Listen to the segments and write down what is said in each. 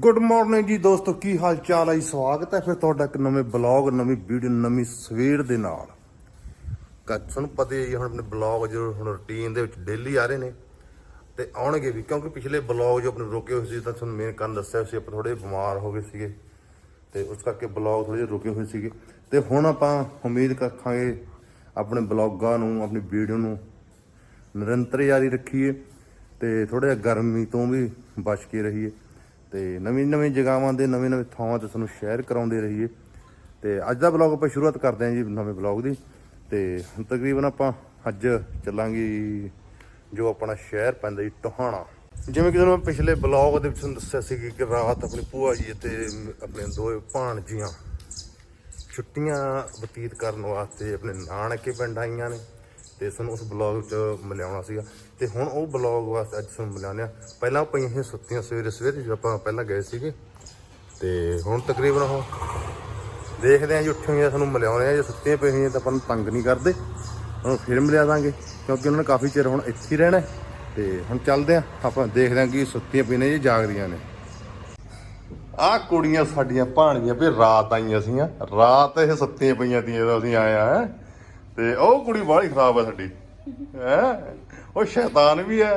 Good morning ਜੀ ਦੋਸਤੋ, ਕੀ ਹਾਲ ਚਾਲ ਹੈ ਜੀ? ਸਵਾਗਤ ਹੈ ਫਿਰ ਤੁਹਾਡਾ ਇੱਕ ਨਵੇਂ ਬਲੌਗ, ਨਵੀਂ ਵੀਡੀਓ, ਨਵੀਂ ਸਵੇਰ ਦੇ ਨਾਲ। ਕਾ ਤੁਹਾਨੂੰ ਪਤਾ ਹੀ ਹੈ ਜੀ, ਹੁਣ ਆਪਣੇ ਬਲੌਗ ਜੋ ਹੁਣ ਰੁਟੀਨ ਦੇ ਵਿੱਚ ਡੇਲੀ ਆ ਰਹੇ ਨੇ। ਤੇ ਆਉਣਗੇ ਵੀ, ਕਿਉਂਕਿ ਪਿਛਲੇ ਬਲੌਗ ਜੋ ਆਪਣੇ ਰੁਕੇ ਹੋਏ ਸੀ, ਤਾਂ ਤੁਹਾਨੂੰ ਮੇਨ ਕਾਰਨ ਦੱਸਿਆ ਸੀ, ਆਪਾਂ ਥੋੜੇ ਬਿਮਾਰ ਹੋ ਗਏ ਸੀਗੇ। ਤੇ ਉਸ ਕਰਕੇ ਬਲੌਗ ਥੋੜੇ ਜਿਹੇ ਰੁਕੇ ਹੋਏ ਸੀਗੇ। ਤੇ ਹੁਣ ਆਪਾਂ ਉਮੀਦ ਰੱਖਾਂਗੇ ਆਪਣੇ ਬਲੌਗਾਂ ਨੂੰ, ਆਪਣੀ ਵੀਡੀਓ ਨੂੰ ਨਿਰੰਤਰ ਜਾਰੀ ਰੱਖੀਏ ਤੇ ਥੋੜਾ ਜਿਹਾ ਗਰਮੀ ਤੋਂ ਵੀ ਬਚ ਕੇ ਰਹੀਏ। ਤੇ ਨਵੀਂ ਨਵੀਂ ਜਗ੍ਹਾਵਾਂ ਦੇ ਨਵੇਂ ਨਵੇਂ ਥਾਵਾਂ ਤੇ ਤੁਹਾਨੂੰ ਸ਼ੇਅਰ ਕਰਾਉਂਦੇ ਰਹੀਏ। ਤੇ ਅੱਜ ਦਾ ਬਲੌਗ ਆਪਾਂ ਸ਼ੁਰੂਆਤ ਕਰਦੇ ਹਾਂ ਜੀ ਨਵੇਂ ਬਲੌਗ ਦੀ। ਤੇ ਤਕਰੀਬਨ ਆਪਾਂ ਅੱਜ ਚੱਲਾਂਗੇ ਜੋ ਆਪਣਾ ਸ਼ਹਿਰ ਪੈਂਦਾ ਜੀ ਟੋਹਾਣਾ। ਜਿਵੇਂ ਕਿ ਤੁਹਾਨੂੰ ਮੈਂ ਪਿਛਲੇ ਬਲੌਗ ਦੇ ਵਿੱਚ ਤੁਹਾਨੂੰ ਦੱਸਿਆ ਸੀ ਕਿ ਰਾਤ ਆਪਣੀ ਭੂਆ ਜੀ ਅਤੇ ਆਪਣੇ ਦੋਵੇਂ ਭਾਣਜੀਆਂ ਛੁੱਟੀਆਂ ਬਤੀਤ ਕਰਨ ਵਾਸਤੇ ਆਪਣੇ ਨਾਨਕੇ ਪਿੰਡ ਆਈਆਂ ਨੇ। ਤੇ ਸਾਨੂੰ ਉਸ ਬਲੌਗ 'ਚ ਮਿਲਾਉਣਾ ਸੀਗਾ। ਤੇ ਹੁਣ ਉਹ ਬਲੌਗ ਵਾਸਤੇ ਅੱਜ ਤੁਹਾਨੂੰ ਮਿਲਾਉਂਦੇ ਆ ਪਹਿਲਾਂ ਉਹ ਪਈਆਂ ਸੀ ਸੁੱਤੀਆਂ ਸਵੇਰੇ ਸਵੇਰੇ ਜਦੋਂ ਆਪਾਂ ਪਹਿਲਾਂ ਗਏ ਸੀਗੇ। ਤੇ ਹੁਣ ਤਕਰੀਬਨ ਉਹ ਦੇਖਦੇ ਆ ਜੀ, ਉੱਠੇ ਹੋਈਆਂ ਤੁਹਾਨੂੰ ਮਿਲਾਉਣੇ ਆ। ਜੇ ਸੁੱਤੀਆਂ ਪਈਆਂ ਹੋਈਆਂ ਤਾਂ ਆਪਾਂ ਨੂੰ ਤੰਗ ਨਹੀਂ ਕਰਦੇ। ਉਹਨੂੰ ਫਿਰ ਮਿਲਿਆ ਦਾਂਗੇ, ਕਿਉਂਕਿ ਉਹਨਾਂ ਨੇ ਕਾਫੀ ਚਿਰ ਹੁਣ ਇੱਥੇ ਹੀ ਰਹਿਣਾ ਹੈ। ਤੇ ਹੁਣ ਚੱਲਦੇ ਆ ਆਪਾਂ ਦੇਖਦੇ ਆ ਕਿ ਸੁੱਤੀਆਂ ਪਈਆਂ ਨੇ ਜਾਂ ਜਾਗਦੀਆਂ ਨੇ। ਆਹ ਕੁੜੀਆਂ ਸਾਡੀਆਂ ਭਾਣੀਆਂ ਵੀ ਰਾਤ ਆਈਆਂ ਸੀਆਂ ਰਾਤ ਇਹ ਸੁੱਤੀਆਂ ਪਈਆਂ ਤੀਆਂ ਜਦੋਂ ਅਸੀਂ ਆਏ ਆ ਤੇ ਉਹ ਕੁੜੀ ਬਾਹਲੀ ਖਰਾਬ ਆ ਸਾਡੀ। ਹੈ? ਉਹ ਸ਼ੈਤਾਨ ਵੀ ਹੈ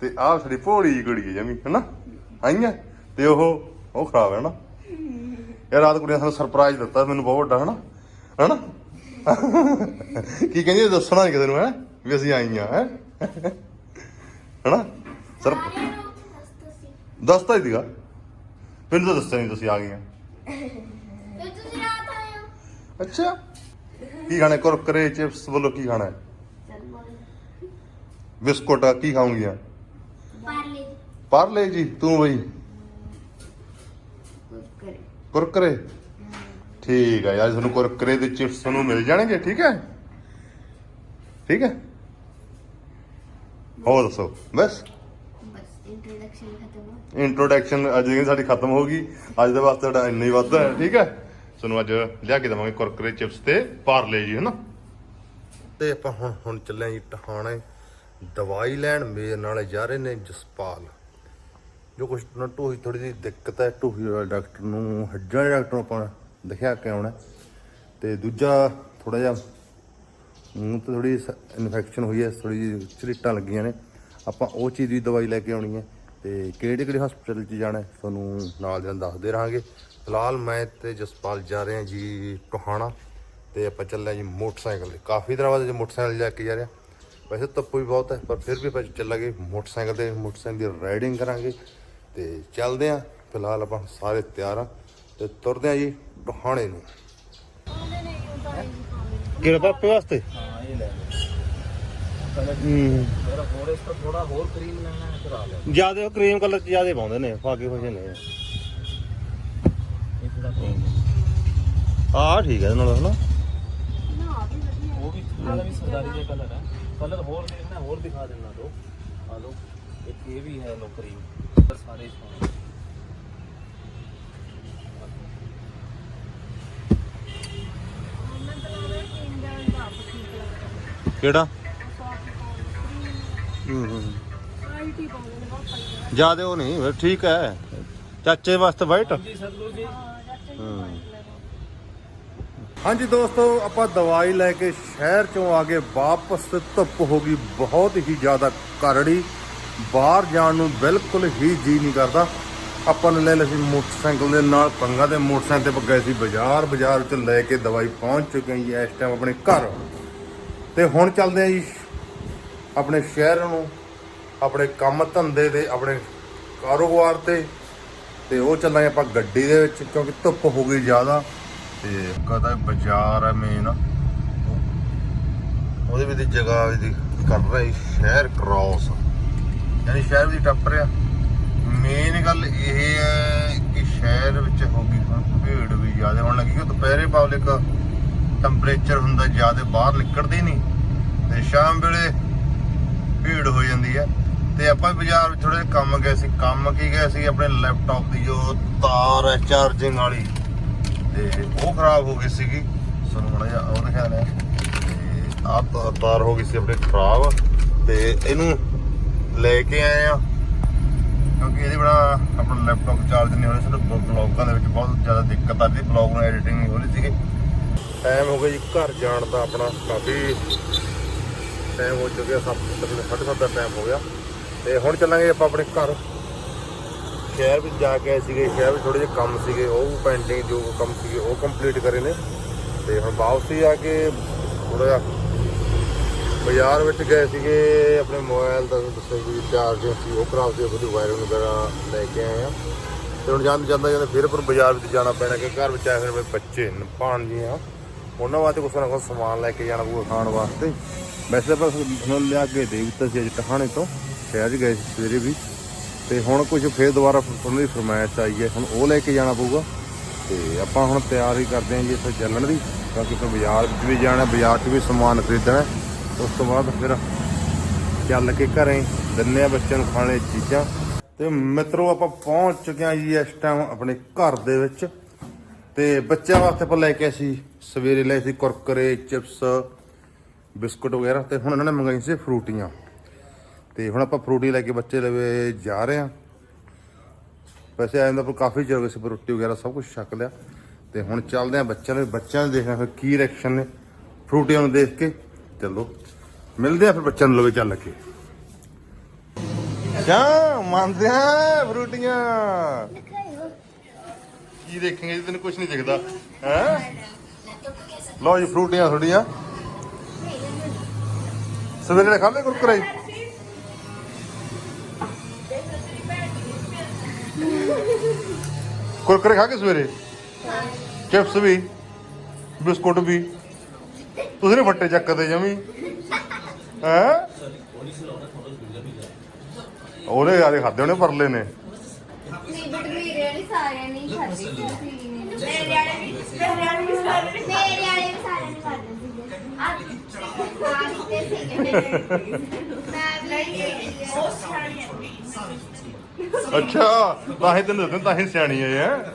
ਤੇ ਆਹ ਸਾਡੀ ਭੋਲੀ ਜਿਹੀ ਕੁੜੀ ਹੈ ਜਮੀ ਹੈਨਾ ਆਈਆਂ ਤੇ ਉਹ ਉਹ ਖਰਾਬ ਹੈ ਨਾ? ਇਹ ਰਾਤ ਕੁੜੀਆਂ ਸਾਨੂੰ ਸਰਪ੍ਰਾਈਜ਼ ਦਿੱਤਾ ਮੈਨੂੰ ਬਹੁਤ ਵੱਡਾ ਹਨਾ ਹਨਾ ਕੀ ਕਹਿੰਦੀ ਦੱਸਣਾ ਨਹੀਂ ਕਿਸੇ ਨੂੰ ਹੈ? ਵੀ ਅਸੀਂ ਆਈਆਂ ਹੈ ਹਨਾ ਸਰ ਦੱਸਤਾ ਹੀ ਦੀਗਾ ਮੈਨੂੰ ਤਾਂ ਦੱਸਿਆ ਨਹੀਂ ਤੁਸੀਂ ਆ ਗਈਆਂ ਤੇ ਤੁਸੀਂ ਰਾਤ ਆਏ ਹੋ। ਅੱਛਾ। ਕੀ ਖਾਣਾ? ਕੁਰਕਰੇ ਚਿਪਸ ਬੋਲੋ ਕੀ ਖਾਣਾ ਹੈ? ਬਿਸਕੁਟ ਕੀ ਖਾਉਂਗੀਆਂ ਪਾਰਲੇ। ਪਾਰਲੇ ਜੀ ਤੂੰ ਬਈ? ਕਰੇ ਕੁਰਕਰੇ? ਠੀਕ ਹੈ ਯਾਰ ਤੁਹਾਨੂੰ ਕੁਰਕਰੇ ਦੇ ਚਿਪਸ ਤੁਹਾਨੂੰ ਮਿਲ ਜਾਣਗੇ ਠੀਕ ਹੈ? ਠੀਕ ਹੈ? ਹੋਰ ਦੱਸੋ ਬਸ? ਬਸ ਇੰਟਰੋਡਕਸ਼ਨ ਖਤਮ ਹੋ ਇੰਟਰੋਡਕਸ਼ਨ ਅੱਜ ਦੀ ਸਾਡੀ ਖਤਮ ਹੋ ਗਈ। ਅੱਜ ਦੇ ਵਾਸਤੇ ਸਾਡਾ ਇੰਨਾ ਹੀ ਵਾਧਾ ਹੈ ਠੀਕ ਹੈ? ਤੁਹਾਨੂੰ ਅੱਜ ਲਿਆ ਕੇ ਦੇਵਾਂਗੇ ਕੁਰਕਰੇ ਚਿਪਸ ਤੇ ਪਾਰਲੇ ਜੀ ਹਨਾ? ਤੇ ਆਪਾਂ ਹੁਣ ਹੁਣ ਚੱਲੇ ਜੀ ਟਹਾਣੇ ਦਵਾਈ ਲੈਣ ਮੇਰੇ ਨਾਲ ਜਾ ਰਹੇ ਨੇ ਜਸਪਾਲ। ਜੋ ਕੁਛ ਨਾ ਢੂਹੀ ਥੋੜੀ ਜਿਹੀ ਦਿੱਕਤ ਹੈ, ਢੋਹੀ ਵਾਲੇ ਡਾਕਟਰ ਨੂੰ ਹੱਡਾਂ ਵਾਲੇ ਡਾਕਟਰ ਨੂੰ ਆਪਾਂ ਦਿਖਾ ਕੇ ਆਉਣਾ ਤੇ ਦੂਜਾ ਥੋੜਾ ਜਿਹਾ ਮੂੰਹ ਤੇ ਥੋੜੀ ਇਨਫੈਕਸ਼ਨ ਹੋਈ ਹੈ ਥੋੜੀ ਜਿਹੀ ਝਰੀਟਾਂ ਲੱਗੀਆਂ ਨੇ। ਆਪਾਂ ਉਹ ਚੀਜ਼ ਦੀ ਦਵਾਈ ਲੈ ਕੇ ਆਉਣੀ ਹੈ ਤੇ ਕਿਹੜੇ ਕਿਹੜੇ ਹਸਪੀਟਲ 'ਚ ਜਾਣਾ ਤੁਹਾਨੂੰ ਨਾਲ ਦੇ ਨਾਲ ਦੱਸਦੇ ਰਹਾਂਗੇ। ਫਿਲਹਾਲ ਮੈਂ ਤੇ ਜਸਪਾਲ ਜਾ ਰਹੇ ਹਾਂ ਜੀ ਟੋਹਾਣਾ ਤੇ ਆਪਾਂ ਚੱਲੇ ਜੀ ਮੋਟਰਸਾਈਕਲ ਕਾਫੀ ਦਿਨਾਂ ਬਾਅਦ ਮੋਟਰਸਾਈਕਲ ਜਾ ਕੇ ਜਾ ਰਿਹਾ। ਵੈਸੇ ਧੁੱਪ ਵੀ ਬਹੁਤ ਹੈ ਪਰ ਫਿਰ ਵੀ ਆਪਾਂ ਚੱਲਾਂਗੇ ਮੋਟਰਸਾਈਕਲ ਤੇ ਮੋਟਰਸਾਈਕਲ ਦੀ ਰਾਈਡਿੰਗ ਕਰਾਂਗੇ ਤੇ ਚੱਲਦੇ ਹਾਂ। ਫਿਲਹਾਲ ਆਪਾਂ ਸਾਰੇ ਤਿਆਰ ਆ ਤੇ ਤੁਰਦੇ ਹਾਂ ਜੀ ਟੋਹਾਣੇ ਨੂੰ। ਕਿਹੜਾ ਪਾਪੇ ਵਾਸਤੇ? ਹਾਂ ਇਹ ਲੈ ਲਓ। ਹੂੰ। ਮੇਰਾ ਹੋਰ ਇਸ ਤੋਂ ਥੋੜਾ ਹੋਰ ਕਰੀਮ ਲੈਣਾ ਹੈ ਕਰਾ ਲੈ ਜ਼ਿਆਦਾ ਕਰੀਮ ਕਲਰ ਚ ਜ਼ਿਆਦਾ ਪਾਉਂਦੇ ਨੇ ਫਾਕੇ ਖੁਸ਼ ਨੇ ਇਹ ਥੋੜਾ ਕਰੀਮ ਆਹ ਠੀਕ ਹੈ ਨਾਲ ਹਨਾ? ਉਹ ਵੀ ਥੋੜਾ ਵੀ ਸਰਦਾਰੀ ਜਿਹਾ ਕਲਰ ਹੈ। ਕਲਰ ਹੋਰ ਦੇਖਣਾ ਹੋਰ ਦਿਖਾ ਦੇਣਾ ਦੋ। ਆ ਲੋ ਇੱਕ ਇਹ ਵੀ ਹੈ ਲੋ ਕਰੀਮ। ਸਾਰੇ ਸੋਹਣੇ ਕਿਹੜਾ? ਹੂੰ ਹੂੰ ਜ਼ਿਆਦਾ ਉਹ ਨਹੀਂ ਫਿਰ ਠੀਕ ਹੈ। ਚਾਚੇ ਵਾਸਤੇ ਵਾਈਟ ਜੀ। ਹਾਂਜੀ ਦੋਸਤੋ, ਆਪਾਂ ਦਵਾਈ ਲੈ ਕੇ ਸ਼ਹਿਰ ਚੋਂ ਆ ਕੇ ਵਾਪਸ ਧੁੱਪ ਹੋ ਗਈ ਬਹੁਤ ਹੀ ਜ਼ਿਆਦਾ ਕਰੜੀ। ਬਾਹਰ ਜਾਣ ਨੂੰ ਬਿਲਕੁਲ ਹੀ ਜੀ ਨਹੀਂ ਕਰਦਾ। ਆਪਾਂ ਨੇ ਲੈ ਲਈ ਸੀ ਮੋਟਰਸਾਈਕਲ ਦੇ ਨਾਲ, ਪੰਗਾ ਦੇ ਮੋਟਰਸਾਈਕਲ ਤੇ ਆਪਾਂ ਗਏ ਸੀ ਬਾਜ਼ਾਰ। ਬਾਜ਼ਾਰ ਚ ਲੈ ਕੇ ਦਵਾਈ ਪਹੁੰਚ ਚੁੱਕੇ ਹਾਂ ਜੀ, ਇਸ ਟਾਈਮ ਆਪਣੇ ਘਰ। ਤੇ ਹੁਣ ਚੱਲਦੇ ਆ ਜੀ, ਆਪਣੇ ਸ਼ਹਿਰ ਨੂੰ, ਆਪਣੇ ਕੰਮ ਧੰਦੇ 'ਤੇ, ਆਪਣੇ ਕਾਰੋਬਾਰ ਤੇ। ਤੇ ਉਹ ਚੱਲਾਂਗੇ ਆਪਾਂ ਗੱਡੀ ਦੇ ਵਿੱਚ, ਕਿਉਂਕਿ ਧੁੱਪ ਹੋ ਗਈ ਜ਼ਿਆਦਾ। ਤੇ ਕਦਾ ਬਾਜ਼ਾਰ ਹੈ ਮੇਨ ਉਹਦੇ ਵਿੱਚ ਜਗ੍ਹਾ ਦੀ ਕਰ ਰਹੀ ਸ਼ਹਿਰ ਕ੍ਰਾਸ ਯਾਨੀ ਸ਼ਹਿਰ ਦੀ ਟੱਪ ਰਿਹਾ। ਮੇਨ ਗੱਲ ਇਹ ਹੈ ਕਿ ਸ਼ਹਿਰ ਵਿੱਚ ਹੋ ਗਈ ਹੁਣ ਭੀੜ ਵੀ ਜ਼ਿਆਦਾ ਹੋਣ ਲੱਗੀ। ਕਿ ਦੁਪਹਿਰੇ ਪਬਲਿਕ ਟੈਂਪਰੇਚਰ ਹੁੰਦਾ, ਜ਼ਿਆਦਾ ਬਾਹਰ ਨਿਕਲਦੀ ਨਹੀਂ। ਤੇ ਸ਼ਾਮ ਵੇਲੇ ਭੀੜ ਹੋ ਜਾਂਦੀ ਹੈ। ਤੇ ਆਪਾਂ ਬਾਜ਼ਾਰ ਵਿੱਚ ਥੋੜੇ ਕੰਮ ਗਏ ਸੀ। ਕੰਮ ਕੀ ਗਏ ਸੀ? ਆਪਣੇ ਲੈਪਟਾਪ ਦੀ ਜੋ ਤਾਰ ਹੈ ਚਾਰਜਿੰਗ ਵਾਲੀ। ਤੇ ਉਹ ਖਰਾਬ ਹੋ ਗਈ ਸੀਗੀ। ਸਾਨੂੰ ਮੜਾ ਜਾ ਉਹ ਦਿਖਾ ਲਿਆ ਤੇ ਤਾਰ ਹੋ ਗਈ ਸੀ ਆਪਣੇ ਖਰਾਬ। ਤੇ ਇਹਨੂੰ ਲੈ ਕੇ ਆਏ ਆ। ਕਿਉਂਕਿ ਇਹਦੇ ਬੜਾ ਆਪਣਾ ਲੈਪਟਾਪ ਚਾਰਜ ਨਹੀਂ ਹੋ ਰਿਹਾ ਸਾਨੂੰ ਬਲੌਗਾਂ ਦੇ ਵਿੱਚ ਬਹੁਤ ਜ਼ਿਆਦਾ ਦਿੱਕਤ ਆ ਰਹੀ ਸੀ ਬਲੌਗ ਨੂੰ ਐਡੀਟਿੰਗ ਨਹੀਂ ਹੋ ਰਹੀ ਸੀਗੀ। ਟਾਈਮ ਹੋ ਗਿਆ ਜੀ ਘਰ ਜਾਣ ਦਾ ਆਪਣਾ ਕਾਫੀ ਟਾਈਮ ਹੋ ਚੁੱਕਿਆ। 7 ਸਾਢੇ ਸੱਤ ਦਾ ਟਾਈਮ ਹੋ ਗਿਆ। ਤੇ ਹੁਣ ਚੱਲਾਂਗੇ ਆਪਾਂ ਆਪਣੇ ਘਰ। ਸ਼ਹਿਰ ਵਿੱਚ ਜਾ ਕੇ ਆਏ ਸੀਗੇ, ਸ਼ਹਿਰ ਵਿੱਚ ਥੋੜੇ ਜਿਹੇ ਕੰਮ ਸੀਗੇ, ਉਹ ਪੈਂਡਿੰਗ ਜੋ ਕੰਮ ਸੀਗੇ, ਉਹ ਕੰਪਲੀਟ ਕਰੇ ਨੇ। ਤੇ ਹੁਣ ਵਾਪਸੀ ਆ ਕੇ ਥੋੜਾ ਜਿਹਾ ਬਾਜ਼ਾਰ ਵਿੱਚ ਗਏ ਸੀਗੇ, ਆਪਣੇ ਮੋਬਾਈਲ ਦਾ ਦੱਸਿਆ ਵੀ ਚਾਰਜਿੰਗ ਸੀ, ਉਹ ਖਰਾਬ ਸੀ, ਉਹਦੀ ਵਾਇਰਿੰਗ ਵਗੈਰਾ ਲੈ ਕੇ ਆਏ ਆ। ਤੇ ਹੁਣ ਜਾਂਦੇ ਜਾਂਦਾ ਜਾਂਦਾ ਫਿਰ ਪਰ ਬਾਜ਼ਾਰ ਵਿੱਚ ਜਾਣਾ ਪੈਣਾ ਕਿ ਘਰ ਵਿੱਚ ਆਏ ਹੋਏ ਮੇਰੇ ਬੱਚੇ ਜੀ ਆ ਉਹਨਾਂ ਵਾਸਤੇ ਕੁਛ ਨਾ ਕੁਛ ਸਮਾਨ ਲੈ ਕੇ ਜਾਣਾ ਪਊਗਾ ਖਾਣ ਵਾਸਤੇ। ਵੈਸੇ ਆਪਾਂ ਹੁਣ ਲਿਆ ਕੇ ਦੇ ਦਿੱਤਾ ਸੀ ਅੱਜ ਟਹਾਣੇ ਤੋਂ, ਸ਼ਹਿਰ 'ਚ ਗਏ ਸੀ ਸਵੇਰੇ ਵੀ। ਤੇ ਹੁਣ ਕੁਝ ਫੇਰ ਦੁਬਾਰਾ ਉਹਨਾਂ ਦੀ ਫਰਮਾਇਸ਼ ਆਈ ਹੈ। ਹੁਣ ਉਹ ਲੈ ਕੇ ਜਾਣਾ ਪਊਗਾ। ਤੇ ਆਪਾਂ ਹੁਣ ਤਿਆਰੀ ਕਰਦੇ ਹਾਂ ਜੀ ਇੱਥੇ ਚੱਲਣ ਦੀ। ਕਿਉਂਕਿ ਫਿਰ ਬਾਜ਼ਾਰ ਵਿੱਚ ਵੀ ਜਾਣਾ, ਬਾਜ਼ਾਰ 'ਚ ਵੀ ਸਮਾਨ ਖਰੀਦਣਾ। ਉਸ ਤੋਂ ਬਾਅਦ ਫਿਰ ਚੱਲ ਕੇ ਘਰੇ ਦਿੰਨੇ ਆ ਬੱਚਿਆਂ ਨੂੰ ਖਾਣੇ ਚੀਜ਼ਾਂ। ਤੇ ਮਿੱਤਰੋ, ਆਪਾਂ ਪਹੁੰਚ ਚੁੱਕੇ ਹਾਂ ਜੀ ਇਸ ਟਾਈਮ ਆਪਣੇ ਘਰ ਦੇ ਵਿੱਚ। ਤੇ ਬੱਚਿਆਂ ਵਾਸਤੇ ਆਪਾਂ ਲੈ ਕੇ ਅਸੀਂ ਸਵੇਰੇ ਲਏ ਸੀ ਕੁਰਕਰੇ, ਚਿਪਸ, ਬਿਸਕੁਟ ਵਗੈਰਾ। ਤੇ ਹੁਣ ਇਹਨਾਂ ਨੇ ਮੰਗਾਈ ਸੀ ਫਰੂਟੀਆਂ। ਤੇ ਹੁਣ ਆਪਾਂ ਫਰੂਟੀ ਲੈ ਕੇ ਬੱਚੇ ਲਵੇ ਜਾ ਰਹੇ ਹਾਂ। ਵੈਸੇ ਆਇਆ ਤਾਂ ਕਾਫੀ ਚਿਰ ਹੋ ਗਿਆ ਸੀ ਰੋਟੀ ਵਗੈਰਾ ਸਭ ਕੁਝ ਛਕ ਲਿਆ। ਤੇ ਹੁਣ ਚੱਲਦੇ ਆ ਬੱਚਿਆਂ ਦੇ ਬੱਚਿਆਂ ਦੇ ਦੇਖਣਾ ਫਿਰ ਕੀ ਰਿਐਕਸ਼ਨ ਨੇ ਫਰੂਟੀਆਂ ਨੂੰ ਦੇਖ ਕੇ। ਚਲੋ, ਮਿਲਦੇ ਆ ਫਿਰ ਬੱਚਿਆਂ ਨੂੰ ਲਵੇ ਚੱਲ ਕੇ। ਜਾਂ ਮੰਨਦੇ ਆ ਫਰੂਟੀਆਂ। ਕੀ ਦੇਖੇਂਗੇ ਜੀ? ਤੈਨੂੰ ਕੁਝ ਨਹੀਂ ਦਿਖਦਾ। ਹੈ? ਲਓ ਜੀ ਫਰੂਟੀਆਂ ਥੋੜੀਆਂ ਸਵੇਰੇ ਨੇ ਖਾਲੇ ਕੁਰਕਰੇ? ਕੁਰਕਰੇ ਖਾ ਕੇ ਸਵੇਰੇ ਚਿਪਸ ਵੀ ਬਿਸਕੁਟ ਵੀ ਤੁਸੀਂ ਨੇ ਫੱਟੇ ਚੱਕਦੇ ਜਮੀ ਹੈ ਉਹਨੇ ਯਾਰੇ ਖਾਦੇ ਉਹਨੇ ਪਰਲੇ ਨੇ ਨਹੀਂ ਬਟ ਮੇਰੇ ਵਾਲੀ ਸਾਰਿਆਂ ਨੇ ਹੀ ਖਾਧੀ ਸੀ ਮੇਰੇ ਵਾਲੇ ਵੀ ਮੇਰੇ ਵਾਲੇ ਵੀ ਸਾਰੇ ਨੇ ਮੇਰੇ ਵਾਲੇ ਵੀ ਸਾਰਿਆਂ ਨੇ ਖਾਧੇ ਸੀਗੇ ਆ ਖਾਧੇ ਸੀਗੇ ਅੱਛਾ ਤਾਂ ਹੀ ਤੈਨੂੰ ਦੱਸਣ ਤਾਂ ਹੀ ਸਿਆਣੀ ਹੈ ਹੈ।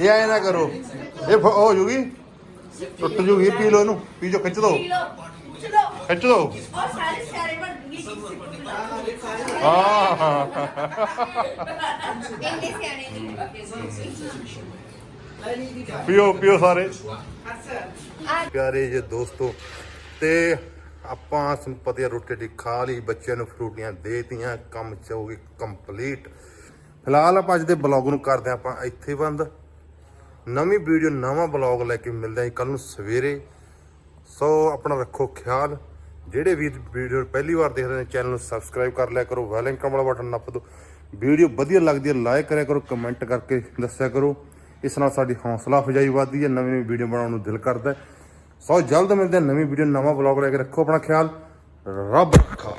ਇਹ ਐ ਨਾ ਕਰੋ। ਇਹ ਫ- ਹੋ ਜੂਗੀ। ਟੁੱਟ ਜੂਗੀ ਪੀ ਲੋ ਇਹਨੂੰ। ਪੀ ਜੋ ਖਿੱਚ ਦੋ। ਖਿੱਚ ਦੋ। ਬਣ ਗਈ ਹਾਂ ਹਾਂ ਇੰਨੇ ਸਿਆਣੇ ਪੀਓ ਪੀਓ ਸਾਰੇ। ਪਿਆਰੇ ਜੇ ਦੋਸਤੋ, ਤੇ ਆਪਾਂ ਤੁਹਾਨੂੰ ਰੋਟੀ ਦੀ ਖਾ ਲਈ, ਬੱਚਿਆਂ ਨੂੰ ਫਰੂਟੀਆਂ ਦੇਤੀਆਂ, ਕੰਮ ਚ ਕੰਪਲੀਟ ਫਿਲਹਾਲ ਆਪਾਂ ਅੱਜ ਦੇ ਬਲੌਗ ਨੂੰ ਕਰਦੇ ਹਾਂ ਆਪਾਂ ਇੱਥੇ ਬੰਦ। ਨਵੀਂ ਵੀਡੀਓ ਨਵਾਂ ਬਲੌਗ ਲੈ ਕੇ ਮਿਲਦੇ ਹਾਂ ਕੱਲ ਨੂੰ ਸਵੇਰੇ। ਸੋ ਆਪਣਾ ਰੱਖੋ ਖਿਆਲ। ਜਿਹੜੇ ਵੀ ਵੀਡੀਓ ਪਹਿਲੀ ਵਾਰ ਦੇਖ ਰਹੇ ਨੇ, ਚੈਨਲ ਨੂੰ ਸਬਸਕ੍ਰਾਈਬ ਕਰ ਲਿਆ ਕਰੋ ਵੈਲ ਆਈਕਨ ਵਾਲਾ ਬਟਨ ਨੱਪ ਦਿਓ। ਵੀਡੀਓ ਵਧੀਆ ਲੱਗਦੀ ਹੈ ਲਾਈਕ ਕਰਿਆ ਕਰੋ ਕਮੈਂਟ ਕਰਕੇ ਦੱਸਿਆ ਕਰੋ। ਇਸ ਨਾਲ ਸਾਡੀ ਹੌਸਲਾ ਅਫਜਾਈ ਵਧਦੀ ਹੈ ਨਵੀਂ ਨਵੀਂ ਵੀਡੀਓ ਬਣਾਉਣ ਨੂੰ ਦਿਲ ਕਰਦਾ ਸੋ ਜਲਦ ਮਿਲਦੇ ਹਾਂ, ਨਵੀਂ ਵੀਡੀਓ, ਨਵਾਂ ਬਲੌਗ ਲੈ ਕੇ ਰੱਖੋ ਆਪਣਾ ਖਿਆਲ। ਰੱਬ ਰੱਖਾ